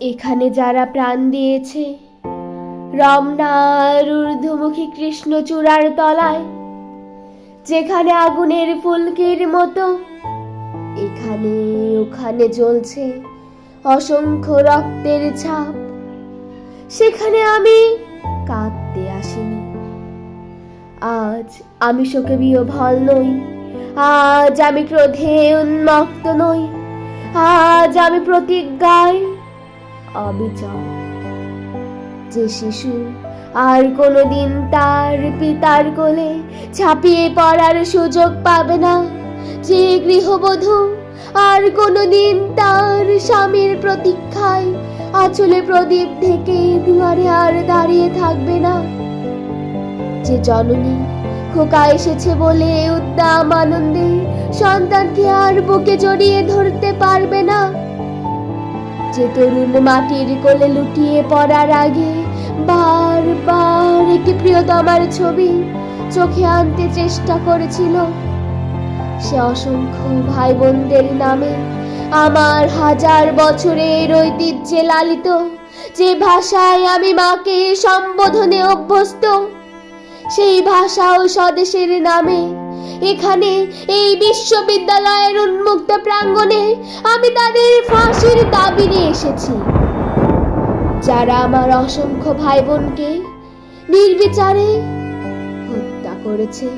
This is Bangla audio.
এখানে যারা প্রাণ দিয়েছে, রমনার ঊর্ধ্বমুখী কৃষ্ণচূড়ার তলায়, যেখানে আগুনের ফুলকির মতো, এখানে ওখানে জ্বলছে অসংখ্য রক্তের ছাপ। সেখানে আমি কাঁদতে আসিনি। আজ আমি শোকে বিহ্বল নই। আজ আমি ক্রোধে উন্মত্ত নই। আজ আমি প্রতিজ্ঞায় অবিচল। যে শিশু আর কোনোদিন তার পিতার কোলে ছাপিয়ে পড়ার সুযোগ পাবে না, যে গৃহবধূ আর কোনোদিন তার স্বামীর প্রতীক্ষায় আঁচলে প্রদীপ ঢেকে দুয়ারে আর দাঁড়িয়ে থাকবে না। যে জননী খোকা এসেছে বলে উদ্দাম আনন্দে সন্তানকে আর বুকে জড়িয়ে ধরতে পারবে না যে তরুণ মাটির কোলে লুটিয়ে পড়ার আগে বারবার একটি প্রিয়তমার ছবি চোখে আনতে চেষ্টা করেছিল। সে অসংখ্য ভাই বোনদের নামে আমার হাজার বছরের ঐতিহ্যে লালিত, যে ভাষায় আমি মাকে সম্বোধনে অভ্যস্ত, সেই ভাষা ও স্বদেশের নামে এখানে এই বিশ্ববিদ্যালয়ের উন্মুক্ত প্রাঙ্গণে আমি তাদের ফাঁসির দাবি নিয়ে এসেছি। যারা আমার অসংখ্য ভাই বোনকে নির্বিচারে হত্যা করেছে।